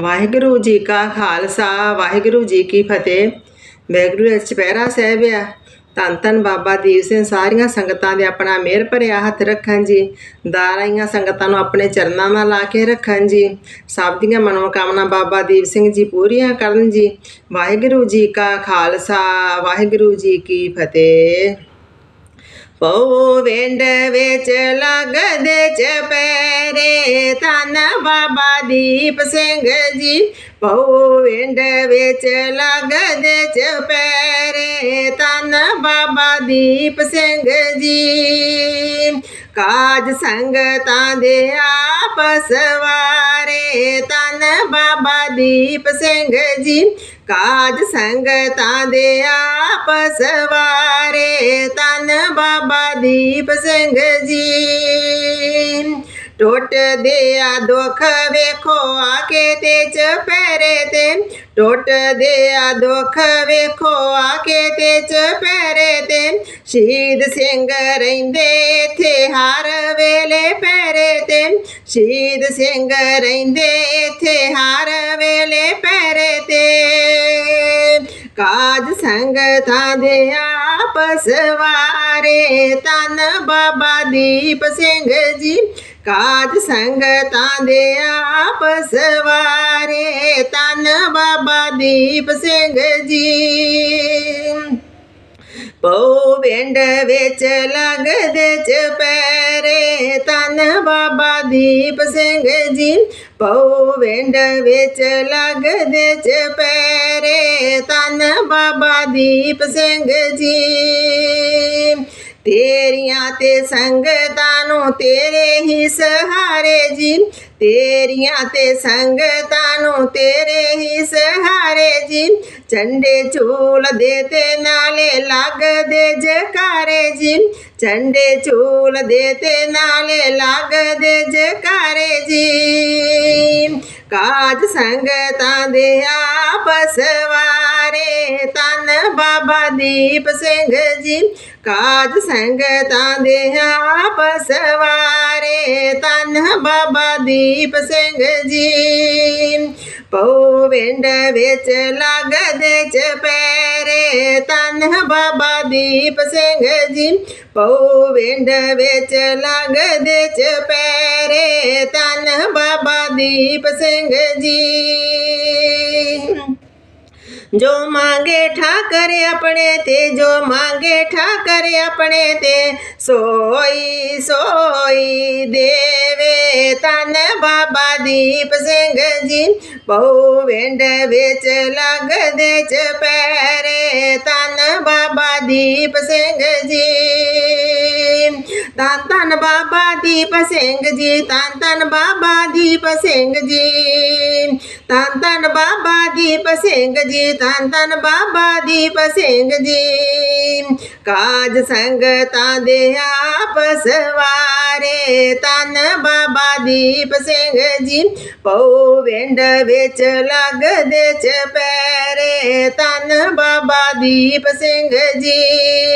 ਵਾਹਿਗੁਰੂ ਜੀ ਕਾ ਖਾਲਸਾ, ਵਾਹਿਗੁਰੂ ਜੀ ਕੀ ਫਤਿਹ। ਵਾਹਿਗੁਰੂ ਦਾ ਚਪਹਿਰਾ ਸਾਹਿਬ ਆ। ਧੰਨ ਧੰਨ ਬਾਬਾ ਦੀਪ ਸਿੰਘ, ਸਾਰੀਆਂ ਸੰਗਤਾਂ ਦੇ ਆਪਣਾ ਮਿਹਰ ਭਰਿਆ ਹੱਥ ਰੱਖਣ ਜੀ। ਦਾਰਾਈਆਂ ਸੰਗਤਾਂ ਨੂੰ ਆਪਣੇ ਚਰਨਾਂ ਨਾਲ ਲਾ ਕੇ ਰੱਖਣ ਜੀ। ਸਭ ਦੀਆਂ ਮਨੋਕਾਮਨਾ ਬਾਬਾ ਦੀਪ ਸਿੰਘ ਜੀ ਪੂਰੀਆਂ ਕਰਨ ਜੀ। ਵਾਹਿਗੁਰੂ ਜੀ ਕਾ ਖਾਲਸਾ, ਵਾਹਿਗੁਰੂ ਜੀ ਕੀ ਫਤਿਹ। ਪਉ ਵਿੰਡ ਵਿੱਚ ਲੱਗਦੇ ਚਪੈਰੇ ਧੰਨ ਬਾਬਾ ਦੀਪ ਸਿੰਘ ਜੀ ਪਉ ਵਿੰਡ ਵਿੱਚ ਲੱਗਦੇ ਚਪੈਰੇ ਧੰਨ ਬਾਬਾ ਦੀਪ ਸਿੰਘ ਜੀ ਕਾਜ ਸੰਗਤਾਂ ਦੇ ਆਪਸ ਵਾਰੇ ਧੰਨ ਬਾਬਾ ਦੀਪ ਸਿੰਘ ਜੀ ਕਾਜ ਸੰਗਤਾਂ ਦੇ ਆਪਸ ਵਾਰੇ ਤਨ ਬਾਬਾ ਦੀਪ ਸਿੰਘ ਜੀ। ਟੁੱਟਦੇ ਆ ਦੁੱਖ ਵੇਖੋ ਆ ਕੇ ਤੇ ਚਪੈਰੇ ਤੇ। ਟੁੱਟਦੇ ਆ ਦੁੱਖ ਵੇਖੋ ਆ ਕੇ ਤੇ ਚਪੈਰੇ ਤੇ। ਸ਼ਹੀਦ ਸਿੰਘ ਰਹਿੰਦੇ ਇੱਥੇ ਹਰ ਵੇਲੇ ਪੈਰੇ ਤੇ। ਸ਼ਹੀਦ ਸਿੰਘ ਰਹਿੰਦੇ ਇੱਥੇ ਹਰ ਵੇਲੇ ਪੈਰੇ ਕਾਜ ਸੰਗਤਾਂ ਦੇ ਆਪਸ ਵਾਰੇ। ਤਨ ਬਾਬਾ ਦੀਪ ਸਿੰਘ ਜੀ, ਕਾਜ ਸੰਗਤਾਂ ਦੇ ਆਪਸ ਵਾਰੇ। ਤਨ ਬਾਬਾ ਦੀਪ ਸਿੰਘ ਜੀ। ਪਉ ਵਿੰਡ ਵਿੱਚ ਲੱਗਦੇ ਚਪੈਰੇ ਤਨ ਬਾਬਾ ਦੀਪ ਸਿੰਘ ਜੀ। ਪਉ ਵਿੰਡ ਵਿੱਚ ਲੱਗਦੇ ਚਪੈਰੇ ਤਨ ਬਾਬਾ ਦੀਪ ਸਿੰਘ ਜੀ। ਤੇ ਸੰਗਤਾਂ ਨੂੰ ਤੇਰੇ ਹੀ ਸਹਾਰੇ ਜੀ। ਤੇਰੀਆਂ ਤੇ ਸੰਗਤਾਂ ਨੂੰ ਤੇਰੇ ਹੀ ਸਹਾਰੇ ਜੀ। ਚੰਡੇ ਝੂਲ ਦੇ ਤੇ ਨਾਲੇ ਲੱਗਦੇ ਜਕਾਰੇ ਜੀ। ਚੰਡੇ ਝੂਲ ਦੇ ਤੇ ਨਾਲੇ ਲੱਗਦੇ ਜਕਾਰੇ ਜੀ। ਕਾਜ ਸੰਗਤਾਂ ਦੇ ਆਪਸ ਵਾਰੇ ਤਨ ਬਾਬਾ ਦੀਪ ਸਿੰਘ ਜੀ। ਕਾਜ ਸੰਗਤਾਂ ਦੇ ਆਪਸ ਵਾਰੇ ਤਨ ਬਾਬਾ ਦੀਪ ਸਿੰਘ ਜੀ। ਪਉ ਵਿੰਡ ਵਿੱਚ ਲੱਗਦੇ ਚਪੈਰੇ ਤਨ ਬਾਬਾ ਦੀਪ ਸਿੰਘ ਜੀ। ਪਉ ਵਿੰਡ ਵਿੱਚ ਲੱਗਦੇ ਚਪੈਰੇ ਤਨ ਬਾਬਾ ਦੀਪ ਸਿੰਘ ਜੀ। ਜੋ ਮੰਗੇ ਠਾਕਰ ਆਪਣੇ ਤੇ, ਜੋ ਮੰਗੇ ਠਾਕਰ ਆਪਣੇ ਤੇ, ਸੋਈ ਸੋਈ ਦੇਵੇ ਤਨ ਬਾਬਾ ਦੀਪ ਸਿੰਘ ਜੀ। ਬਹੁ ਵਿੰਡ ਵਿੱਚ ਲੱਗਦੇ ਚਪੈਰੇ ਤਨ ਬਾਬਾ ਦੀਪ ਸਿੰਘ ਜੀ। ਤਨ ਬਾਬਾ ਦੀਪ ਸਿੰਘ ਜੀ, ਧੰਨ ਧੰਨ ਬਾਬਾ ਦੀਪ ਸਿੰਘ ਜੀ। ਧੰਨ ਧੰਨ ਬਾਬਾ ਦੀਪ ਸਿੰਘ ਜੀ, ਧੰਨ ਧੰਨ ਬਾਬਾ ਦੀਪ ਸਿੰਘ ਜੀ। ਕਾਜ ਸੰਗਤਾਂ ਦੇ ਆਪਸ ਵਾਰੇ ਤਨ ਬਾਬਾ ਦੀਪ ਸਿੰਘ ਜੀ ਪਉ ਵਿੰਡ ਵਿੱਚ ਲੱਗਦੇ ਚਪੈਰੇ ਧੰਨ ਬਾਬਾ ਦੀਪ ਸਿੰਘ ਜੀ।